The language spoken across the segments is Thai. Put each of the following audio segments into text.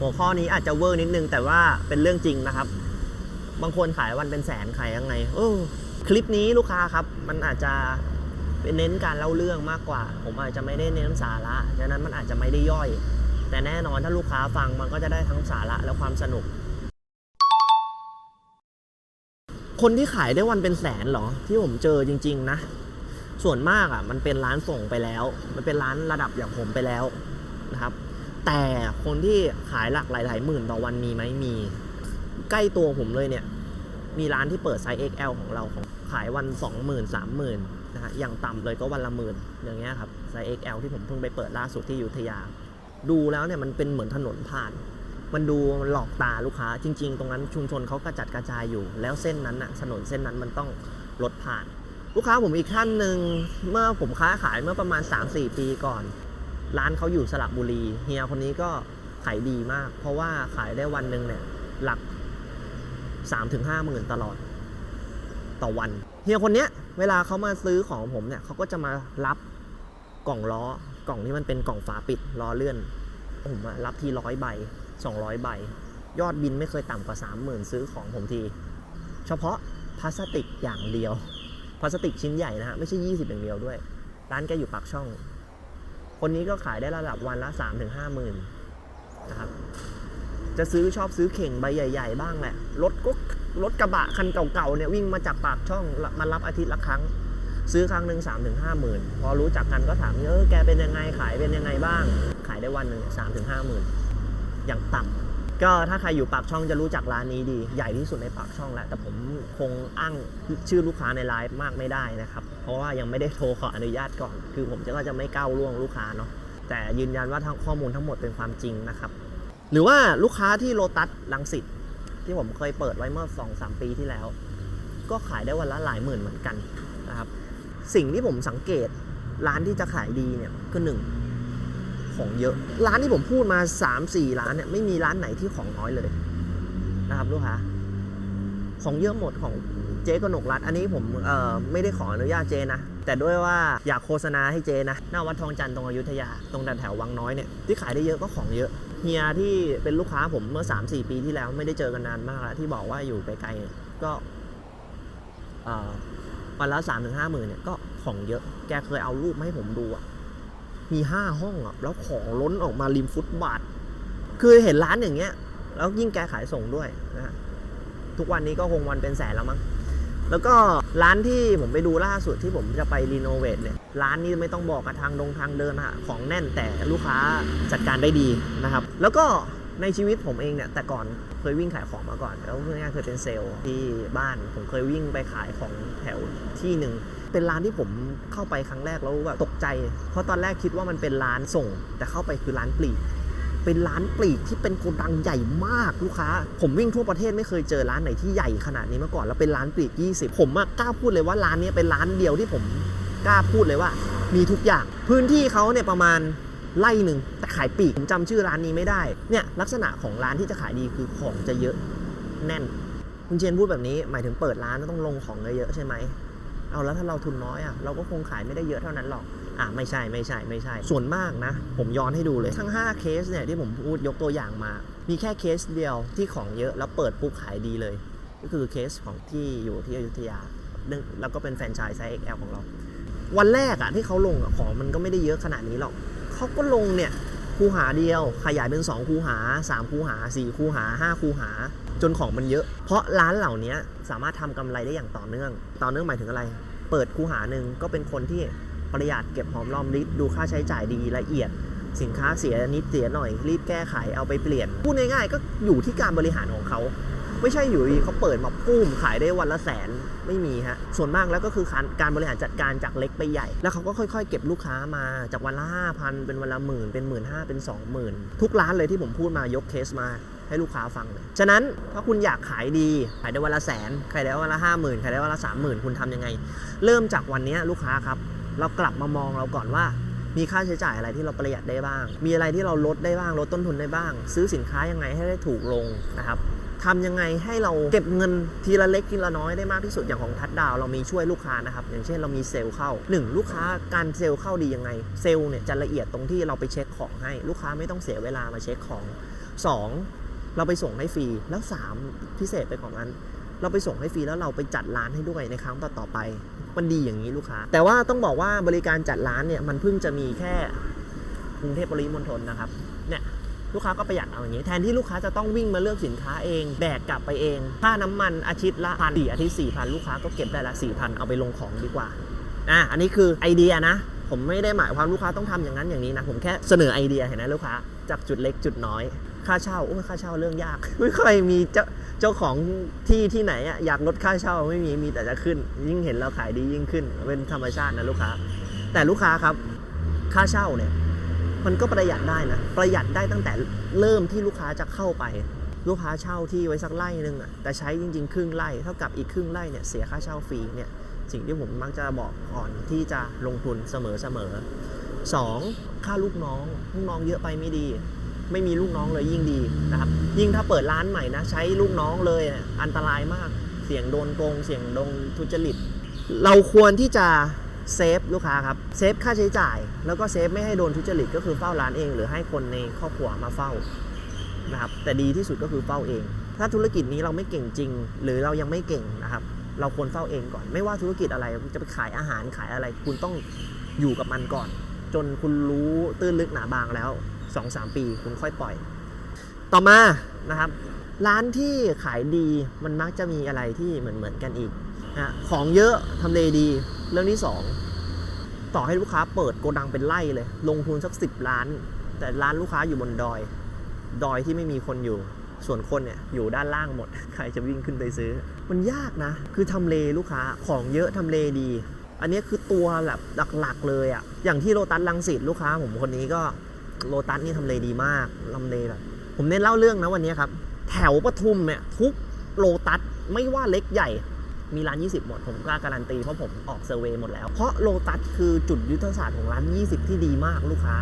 หัวข้อนี้อาจจะเวอร์นิดนึง แต่ว่าเป็นเรื่องจริงนะครับ บางคนขายวันเป็นแสนขายยังไงเออคลิปนี้ลูกค้าครับ มันอาจจะเป็นเน้นการเล่าเรื่องมากกว่า ผมอาจจะไม่ได้เน้นสาระดังนั้นมันอาจจะไม่ได้ย่อย แต่แน่นอนถ้าลูกค้าฟังมันก็จะได้ทั้งสาระและความสนุก คนที่ขายได้วันเป็นแสนเหรอ ที่ผมเจอจริง ๆ นะ ส่วนมากอะ มันเป็นร้านส่งไปแล้ว มันเป็นร้านระดับอย่างผมไปแล้วนะครับ แต่คนที่ขายหลักหลายๆหมื่นต่อวันมีไหมมี ใกล้ตัวผมเลยเนี่ย มีร้านที่เปิดไซส์ XL ของเราของขายวัน 20,000 30,000นะฮะอย่างต่ำเลยก็วันละหมื่นอย่างเงี้ยครับไซส์ XL ที่ผมเพิ่งไปเปิดล่าสุดที่อยุธยา ดูแล้วเนี่ยมันเป็นเหมือนถนนผ่าน มันดูมันหลอกตาลูกค้า จริง ๆ ตรงนั้นชุมชนเขากระจัดกระจายอยู่ แล้วเส้นนั้นนะถนนเส้นนั้นมันต้องรถผ่าน ลูกค้าผมอีกท่านหนึ่งเมื่อผมค้าขายเมื่อประมาณ 3-4 ปีก่อน ร้านเขาอยู่สระบุรี เฮียคนนี้ก็ขายดีมาก เพราะว่าขายได้วันหนึ่งเนี่ยหลัก 3-5หมื่นตลอดต่อวัน เฮียคนเนี้ยเวลาเขามาซื้อของผมเนี่ยเขาก็จะมารับกล่องล้อกล่องที่มันเป็นกล่องฝาปิดล้อเลื่อน ผมรับทีร้อยใบ 200 ใบ ยอดบินไม่เคยต่ำกว่า 30,000 ซื้อของผมที เฉพาะพลาสติกอย่างเดียวพลาสติกชิ้นใหญ่นะฮะไม่ใช่ 20 อย่างเดียวด้วย ร้านแกอยู่ปากช่อง คนนี้ก็ขายได้ระดับวันละ 3-5หมื่นนะครับ จะซื้อชอบซื้อเข่งใบใหญ่ ๆ บ้างแหละ รถก็รถกระบะคันเก่าๆเนี่ยวิ่งมาจากปากช่องมารับอาทิตย์ละครั้ง ซื้อครั้งหนึ่งสามถึงห้าหมื่นพอรู้จักกันก็ถามเออแกเป็นยังไงขายเป็นยังไงบ้าง ขายได้วันหนึ่งสามถึงห้าหมื่นอย่างต่ำก็ถ้าใครอยู่ปากช่องจะรู้จักร้านนี้ดี ใหญ่ที่สุดในปากช่องแล้ว แต่ผมคงอ้างชื่อลูกค้าในไลฟ์มากไม่ได้นะครับ เพราะว่ายังไม่ได้โทรขออนุญาตก่อน คือผมจะก็จะไม่ก้าวล่วงลูกค้าเนาะแต่ยืนยันว่าทั้งข้อมูลทั้งหมดเป็นความจริงนะครับ หรือว่าลูกค้าที่โลตัสลังสิตที่ผมเคยเปิดไว้เมื่อ2อสปีที่แล้ว ก็ขายได้วันละหลายหมื่นเหมือนกันนะครับสิ่งที่ผมสังเกตร้านที่จะขายดีเนี่ยคือหนึ่งของเยอะ ร้านที่ผมพูดมา 3-4 ร้านเนี่ยไม่มีร้านไหนที่ของน้อยเลยนะครับลูกค้าของเยอะหมดของ เจ๊กนกรัฐอันนี้ผมเอ่อไม่ได้ขออนุญาตเจนะ แต่ด้วยว่าอยากโฆษณาให้เจนะหน้าวัดทองจันทร์ตรงอยุธยา ตรงแถววังน้อยเนี่ยที่ขายได้เยอะก็ของเยอะเฮียที่เป็นลูกค้าผมเมื่อ 3-4 ปีที่แล้วไม่ได้เจอกันนานมากแล้วที่บอกว่าอยู่ไกลๆก็วันละสามถึงห้าหมื่นเนี่ยก็ของเยอะ แกเคยเอารูปมาให้ผมดูอะมีห้าห้องอะแล้วของล้นออกมาริมฟุตบาท คือเห็นร้านอย่างเงี้ย แล้วยิ่งแกขายส่งด้วยนะฮะทุกวันนี้ก็คงวันเป็นแสนแล้วมั้ง แล้วก็ร้านที่ผมไปดูล่าสุดที่ผมจะไปรีโนเวทเนี่ยร้านนี้ไม่ต้องบอกกับทางดงทางเดินอะของแน่นแต่ลูกค้าจัดการได้ดีนะครับ แล้วก็ในชีวิตผมเองเนี่ยแต่ก่อนเคยวิ่งขายของมาก่อน แล้วเพื่อนๆเคยเป็นเซลล์ที่บ้านผมเคยวิ่งไปขายของแถวที่หนึ่งเป็นร้านที่ผมเข้าไปครั้งแรกแล้วแบบตกใจ เพราะตอนแรกคิดว่ามันเป็นร้านส่ง แต่เข้าไปคือร้านปลีก เป็นร้านปลีกที่เป็นโกดังใหญ่มากลูกค้า ผมวิ่งทั่วประเทศไม่เคยเจอร้านไหนที่ใหญ่ขนาดนี้มาก่อนแล้วเป็นร้านปลีก 20 ผมอะกล้าพูดเลยว่าร้านนี้เป็นร้านเดียวที่ผมกล้าพูดเลยว่า มีทุกอย่าง พื้นที่เขาเนี่ยประมาณไร่หนึ่งแต่ขายปลีกผมจำชื่อร้านนี้ไม่ได้เนี่ยลักษณะของร้านที่จะขายดีคือของจะเยอะแน่น คุณเชนพูดแบบนี้หมายถึงเปิดร้านต้องลงของเยอะๆใช่ไหม เอาแล้วถ้าเราทุนน้อยอะเราก็คงขายไม่ได้เยอะเท่านั้นหรอกอะไม่ใช่ไม่ใช่ไม่ใช่ ส่วนมากนะ ผมย้อนให้ดูเลยทั้ง 5 เคสเนี่ยที่ผมพูดยกตัวอย่างมา มีแค่เคสเดียวที่ของเยอะแล้วเปิดปุ๊บขายดีเลย ก็คือเคสของที่อยู่ที่อยุธยาแล้วก็เป็นแฟรนไชส์ไซส์ XL ของเรา วันแรกอะที่เขาลงอะของมันก็ไม่ได้เยอะขนาดนี้หรอกเขาก็ลงเนี่ยคูหาเดียว ขยายเป็น 2 คูหา 3 คูหา 4 คูหา 5 คูหา จนของมันเยอะ เพราะร้านเหล่านี้สามารถทำกำไรได้อย่างต่อเนื่อง ต่อเนื่องหมายถึงอะไร เปิดคูหาหนึ่งก็เป็นคนที่ประหยัดเก็บหอมรอมริบดูค่าใช้จ่ายดีละเอียด สินค้าเสียนิดเสียหน่อย รีบแก้ไขเอาไปเปลี่ยน พูดง่ายๆ ก็อยู่ที่การบริหารของเขา ไม่ใช่อยู่ดีเขาเปิดมาปุ้มขายได้วันละแสนไม่มีฮะ ส่วนมากแล้วก็คือการการบริหารจัดการจากเล็กไปใหญ่ แล้วเขาก็ค่อยๆ เก็บลูกค้ามาจากวันละห้าพันเป็นวันละหมื่นเป็นหมื่นห้าเป็นสองหมื่นทุกร้านเลยที่ผมพูดมายกเคสมา ให้ลูกค้าฟังเลยฉะนั้นถ้าคุณอยากขายดีขายได้วันละแสนขายได้วันละห้าหมื่นขายได้วันละสามหมื่นคุณทำยังไง เริ่มจากวันนี้ลูกค้าครับ เรากลับมามองเราก่อนว่า มีค่าใช้จ่ายอะไรที่เราประหยัดได้บ้าง มีอะไรที่เราลดได้บ้างลดต้นทุนได้บ้าง ซื้อสินค้ายังไงให้ได้ถูกลงนะครับทำยังไงให้เราเก็บเงินทีละเล็กทีละน้อยได้มากที่สุดอย่างของทัดดาวเรามีช่วยลูกค้านะครับ อย่างเช่นเรามีเซลล์เข้า 1 ลูกค้าการเซลล์เข้าดียังไง เซลล์เนี่ยจะละเอียดตรงที่เราไปเช็คของให้ ลูกค้าไม่ต้องเสียเวลามาเช็คของสอง เราไปส่งให้ฟรีแล้วสามพิเศษไปกว่านั้น เราไปส่งให้ฟรีแล้วเราไปจัดร้านให้ด้วยในครั้งต่อๆไป มันดีอย่างนี้ลูกค้า แต่ว่าต้องบอกว่าบริการจัดร้านเนี่ยมันเพิ่งจะมีแค่กรุงเทพปริมณฑลนะครับเนี่ยลูกค้าก็ประหยัดเอาอย่างนี้ แทนที่ลูกค้าจะต้องวิ่งมาเลือกสินค้าเอง แบกกลับไปเอง ค่าน้ำมันอาทิตย์ละพันสี่อาทิตย์สี่พันลูกค้าก็เก็บได้ละสี่พันเอาไปลงของดีกว่าอะอันนี้คือไอเดียนะ ผมไม่ได้หมายความลูกค้าต้องทำอย่างนั้นอย่างนี้นะ ผมแค่เสนอไอเดียเห็นไหมลูกค้าจากจุดเล็กจุดน้อย ค่าเช่าโอ้ยค่าเช่าเรื่องยาก ไม่ค่อยมีเจ้าเจ้าของที่ที่ไหนอะอยากลดค่าเช่าไม่มีมีแต่จะขึ้น ยิ่งเห็นเราขายดียิ่งขึ้น เป็นธรรมชาตินะลูกค้า แต่ลูกค้าครับค่าเช่าเนี่ย มันก็ประหยัดได้นะประหยัดได้ตั้งแต่เริ่มที่ลูกค้าจะเข้าไป ลูกค้าเช่าที่ไว้สักไร่หนึงอะแต่ใช้จริง ๆ ครึ่งไร่เท่ากับอีกครึ่งไร่เนี่ยเสียค่าเช่าฟรีเนี่ยสิ่งที่ผมมักจะบอกก่อนที่จะลงทุนเสมอเสมอสองค่าลูกน้องลูกน้องเยอะไปไม่ดี ไม่มีลูกน้องเลยยิ่งดีนะครับ ยิ่งถ้าเปิดร้านใหม่นะ ใช้ลูกน้องเลยอันตรายมาก เสี่ยงโดนโกง เสี่ยงโดนทุจริต เราควรที่จะเซฟลูกค้าครับ เซฟค่าใช้จ่าย แล้วก็เซฟไม่ให้โดนทุจริตก็คือเฝ้าร้านเอง หรือให้คนในครอบครัวมาเฝ้านะครับ แต่ดีที่สุดก็คือเฝ้าเอง ถ้าธุรกิจนี้เราไม่เก่งจริง หรือเรายังไม่เก่งนะครับ เราควรเฝ้าเองก่อน ไม่ว่าธุรกิจอะไรจะไปขายอาหารขายอะไร คุณต้องอยู่กับมันก่อน จนคุณรู้ตื้นลึกหนาบางแล้ว 2-3 ปีคุณค่อยปล่อย ต่อมานะครับ ร้านที่ขายดีมันมักจะมีอะไรที่เหมือนเหมือนๆกันอีกนะของเยอะทำเลดี เรื่องที่สองต่อให้ลูกค้าเปิดโกดังเป็นไร่เลย ลงทุนสักสิบล้าน แต่ร้านลูกค้าอยู่บนดอย ดอยที่ไม่มีคนอยู่ส่วนคนเนี่ยอยู่ด้านล่างหมด ใครจะวิ่งขึ้นไปซื้อ มันยากนะ คือทำเลลูกค้าของเยอะทำเลดี อันนี้คือตัวแบบหลักๆเลยอะอย่างที่โลตัสลังสิตลูกค้าผมคนนี้ก็ โลตัสนี่ทำเลดีมากทำเลแบบผมเน้นเล่าเรื่องนะวันนี้ครับ แถวปทุมเนี่ยทุกโลตัสไม่ว่าเล็กใหญ่มีร้าน 20 หมด ผมกล้าการันตี เพราะผมออกเซอร์เวย์หมดแล้ว เพราะโลตัสคือจุดยุทธศาสตร์ของร้าน 20 ที่ดีมากลูกค้า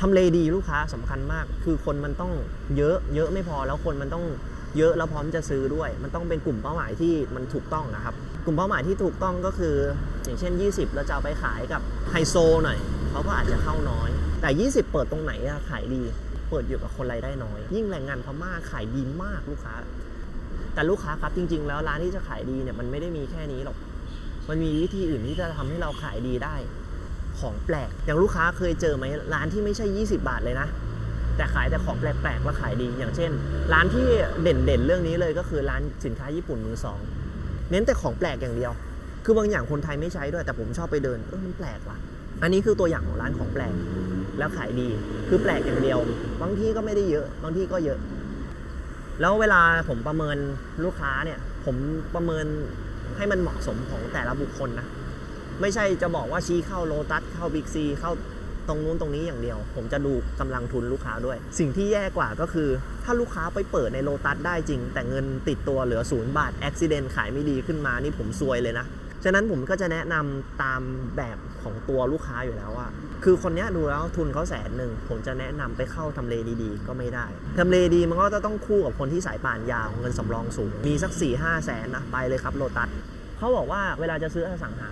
ทำเลดีลูกค้าสำคัญมาก คือคนมันต้องเยอะ เยอะไม่พอแล้วคนมันต้องเยอะแล้วพร้อมจะซื้อด้วย มันต้องเป็นกลุ่มเป้าหมายที่มันถูกต้องนะครับ กลุ่มเป้าหมายที่ถูกต้องก็คือ อย่างเช่น 20 แล้วจะเอาไปขายกับไฮโซหน่อยเขาก็อาจจะเข้าน้อย แต่ 20 เปิดตรงไหนอะขายดี เปิดอยู่กับคนรายได้น้อย ยิ่งแรงงานพม่าขายดีมากลูกค้า แต่ลูกค้าครับจริง ๆ แล้วร้านที่จะขายดีเนี่ยมันไม่ได้มีแค่นี้หรอก มันมีวิธีอื่นที่จะทำให้เราขายดีได้ ของแปลก อย่างลูกค้าเคยเจอไหมร้านที่ไม่ใช่ 20 บาทเลยนะ แต่ขายแต่ของแปลกๆแล้วขายดี อย่างเช่น ร้านที่เด่นๆเรื่องนี้เลยก็คือร้านสินค้าญี่ปุ่นมือสอง เน้นแต่ของแปลกอย่างเดียว คือบางอย่างคนไทยไม่ใช้ด้วย แต่ผมชอบไปเดิน เออมันแปลกว่ะ อันนี้คือตัวอย่างของร้านของแปลก แล้วขายดี คือแปลกอย่างเดียว บางที่ก็ไม่ได้เยอะ บางที่ก็เยอะ แล้วเวลาผมประเมินลูกค้าเนี่ย ผมประเมินให้มันเหมาะสมของแต่ละบุคคลนะ ไม่ใช่จะบอกว่าชี้เข้าโลตัสเข้าบิ๊กซีเข้าตรงนู้นตรงนี้อย่างเดียว ผมจะดูกำลังทุนลูกค้าด้วย สิ่งที่แย่กว่าก็คือ ถ้าลูกค้าไปเปิดในโลตัสได้จริง แต่เงินติดตัวเหลือศูนย์บาทอุบิเหตุขายไม่ดีขึ้นมานี่ผมซวยเลยนะ ฉะนั้นผมก็จะแนะนำตามแบบของตัวลูกค้าอยู่แล้วว่า คือคนเนี้ยดูแล้วทุนเขาแสนหนึ่ง ผมจะแนะนำไปเข้าทำเลดีๆ ก็ไม่ได้ทำเลดีมันก็จะต้องคู่กับคนที่สายป่านยาวเงินสำรองสูง มีสัก4ี่ห้าแสนนะไปเลยครับโลตัสเขาบอกว่าเวลาจะซื้ออสังหา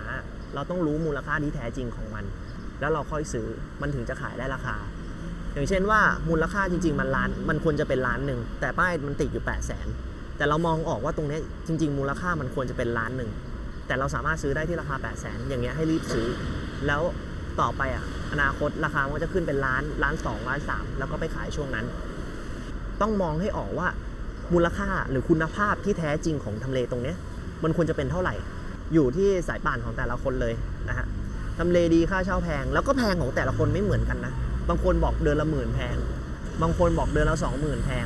เราต้องรู้มูลค่าที่แท้จริงของมัน แล้วเราค่อยซื้อมันถึงจะขายได้ราคา อย่างเช่นว่ามูลค่าจริง ๆ มันล้าน มันควรจะเป็นล้านหนึ่งแต่ป้ายมันติดอยู่8 0 0แสนแต่เรามองออกว่าตรงนี้จริง ๆ มูลค่ามันควรจะเป็นล้านหนึ่ง แต่เราสามารถซื้อได้ที่ราคา 8 0 0แสนอย่างเงี้ยให้รีบซื้อ แล้วต่อไปอะอนาคตราคามันก็จะขึ้นเป็นล้านล้านสองล้านสามแล้วก็ไปขายช่วงนั้น ต้องมองให้ออกว่ามูลค่าหรือคุณภาพที่แท้จริงของทำเลตรงเนี้ยมันควรจะเป็นเท่าไหร่ อยู่ที่สายป่านของแต่ละคนเลยนะฮะทำเลดีค่าเช่าแพง แล้วก็แพงของแต่ละคนไม่เหมือนกันนะบางคนบอกเดือนละหมื่นแพง บางคนบอกเดือนละสองหมื่นแพง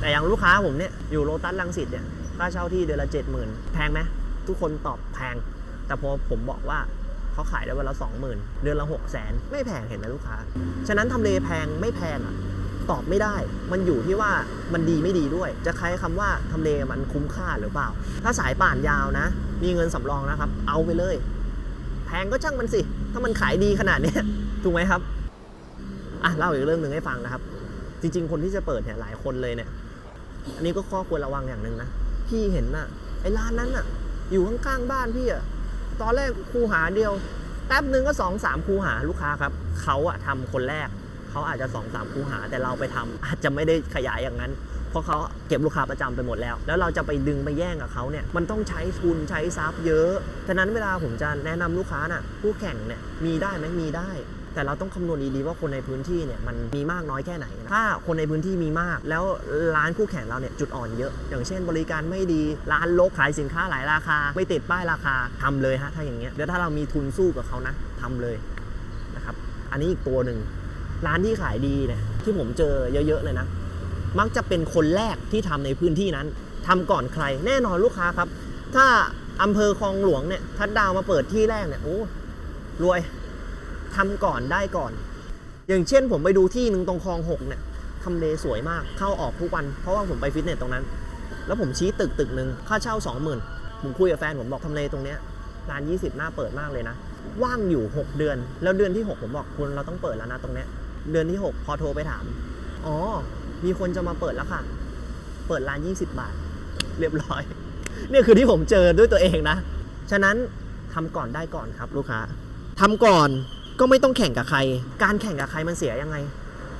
แต่อย่างลูกค้าผมเนี่ยอยู่โลตัสลังสิตเนี่ยค่าเช่าที่เดือนละเจ็ดหมื่นแพงไหม ทุกคนตอบแพง แต่พอผมบอกว่าเขาขายได้วันละสองหมื่นเดือนละหกแสนไม่แพงเห็นไหมลูกค้า ฉะนั้นทำเลแพงไม่แพงอะตอบไม่ได้ มันอยู่ที่ว่ามันดีไม่ดีด้วย จะใช้คำว่าทำเลมันคุ้มค่าหรือเปล่า ถ้าสายป่านยาวนะ มีเงินสำรองนะครับ เอาไปเลย แพงก็ช่างมันสิ ถ้ามันขายดีขนาดนี้ถูกไหมครับ อะเล่าอีกเรื่องหนึ่งให้ฟังนะครับ จริง ๆ คนที่จะเปิดเนี่ยหลายคนเลยเนี่ย อันนี้ก็ข้อควรระวังอย่างหนึ่งนะ พี่เห็นน่ะไอ้ร้านนั้นน่ะ อยู่ข้างๆบ้านพี่อะตอนแรกคูหาเดียวแป๊บหนึ่งก็สองสามคูหาลูกค้าครับเขาอะทำคนแรกเขาอาจจะสองสามคูหาแต่เราไปทำอาจจะไม่ได้ขยายอย่างนั้น เพราะเขาเก็บลูกค้าประจำไปหมดแล้ว แล้วเราจะไปดึงไปแย่งกับเขาเนี่ยมันต้องใช้ทุนใช้ทรัพย์เยอะฉะนั้นเวลาผมจะแนะนำลูกค้าน่ะคู่แข่งเนี่ยมีได้ไหมมีได้ แต่เราต้องคำนวณดีๆว่าคนในพื้นที่เนี่ยมันมีมากน้อยแค่ไหนนะถ้าคนในพื้นที่มีมาก แล้วร้านคู่แข่งเราเนี่ยจุดอ่อนเยอะ อย่างเช่น บริการไม่ดีร้านลกขายสินค้าหลายราคา ไม่ติดป้ายราคาทำเลยฮะถ้าอย่างเงี้ยแล้วถ้าเรามีทุนสู้กับเขานะทำเลยนะครับอันนี้อีกตัวหนึ่งร้านที่ขายดีเนี่ยที่ผมเจอเยอะๆเลยนะมักจะเป็นคนแรกที่ทำในพื้นที่นั้นทำก่อนใครแน่นอนลูกค้าครับ ถ้าอำเภอคลองหลวงเนี่ยทัดดาวมาเปิดที่แรกเนี่ยโอ้รวย ทำก่อนได้ก่อน อย่างเช่นผมไปดูที่หนึ่งตรงคลองหกเนี่ยทำเลสวยมากเข้าออกทุกวัน เพราะว่าผมไปฟิตเนสตรงนั้น แล้วผมชี้ตึกตึกหนึ่งค่าเช่า 20,000 ผมคุยกับแฟนผมบอกทำเลตรงเนี้ยร้าน 20 หน้าเปิดมากเลยนะ ว่างอยู่ 6 เดือน แล้วเดือนที่ 6 ผมบอกคุณเราต้องเปิดแล้วนะตรงเนี้ยเดือนที่ 6 พอโทรไปถาม อ๋อ มีคนจะมาเปิดแล้วค่ะ เปิดร้าน 20 บาท เรียบร้อยเนี่ยคือที่ผมเจอด้วยตัวเองนะ ฉะนั้นทำก่อนได้ก่อนครับลูกค้าทำก่อน ก็ไม่ต้องแข่งกับใคร การแข่งกับใครมันเสียยังไง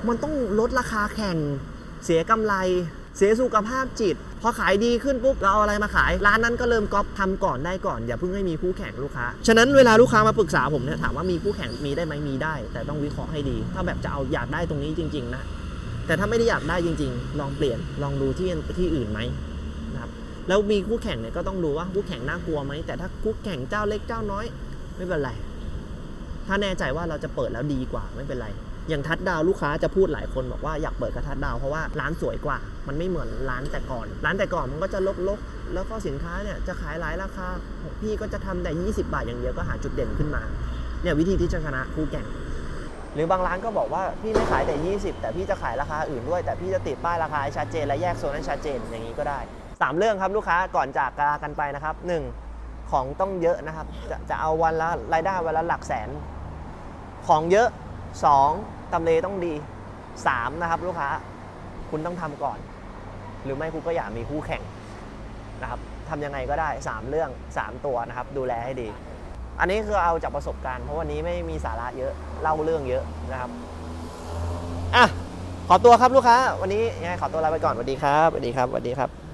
มันต้องลดราคาแข่ง เสียกำไร เสียสุขภาพจิต พอขายดีขึ้นปุ๊บเราเอาอะไรมาขาย ร้านนั้นก็เริ่มก๊อปทำก่อนได้ก่อน อย่าเพิ่งให้มีคู่แข่งลูกค้า ฉะนั้นเวลาลูกค้ามาปรึกษาผมเนี่ยถามว่ามีคู่แข่งมีได้ไหมมีได้ แต่ต้องวิเคราะห์ให้ดี ถ้าแบบจะเอาอยากได้ตรงนี้จริง ๆ นะ แต่ถ้าไม่ได้อยากได้จริง ๆ ลองเปลี่ยนลองดูที่ที่อื่นไหมนะครับแล้วมีคู่แข่งเนี่ยก็ต้องดูว่าคู่แข่งน่ากลัวไหมแต่ถ้าคู่แข่งเจ้าเล็กเจ้าน้อย ไม่เป็นไร ถ้าแน่ใจว่าเราจะเปิดแล้วดีกว่าไม่เป็นไร อย่างทัดดาวลูกค้าจะพูดหลายคนบอกว่าอยากเปิดกับทัดดาวเพราะว่าร้านสวยกว่า มันไม่เหมือนร้านแต่ก่อน ร้านแต่ก่อนมันก็จะลกๆ แล้วก็สินค้าเนี่ยจะขายหลายราคาพี่ก็จะทำแต่ 20 บาทอย่างเดียวก็หาจุดเด่นขึ้นมาเนี่ยวิธีที่จะชนะคู่แข่งหรือบางร้านก็บอกว่าพี่ไม่ขายแต่ 20 แต่พี่จะขายราคาอื่นด้วย แต่พี่จะติดป้ายราคาชัดเจนและแยกโซนให้ชัดเจนอย่างนี้ก็ได้ 3 เรื่องครับลูกค้าก่อนจากลากันไปนะครับ 1. ของต้องเยอะนะครับจะจะเอาวันละรายได้วันละหลักแสน ของเยอะ 2. ตำเลต้องดี 3. นะครับลูกค้า คุณต้องทำก่อน หรือไม่คุณก็อย่ามีคู่แข่งนะครับทำยังไงก็ได้ 3 เรื่อง 3 ตัวนะครับ ดูแลให้ดี อันนี้คือเอาจากประสบการณ์ เพราะวันนี้ไม่มีสาระเยอะเล่าเรื่องเยอะนะครับอะขอตัวครับลูกค้า วันนี้ยังไงขอตัวลาไปก่อนสวัสดีครับสวัสดีครับสวัสดีครับ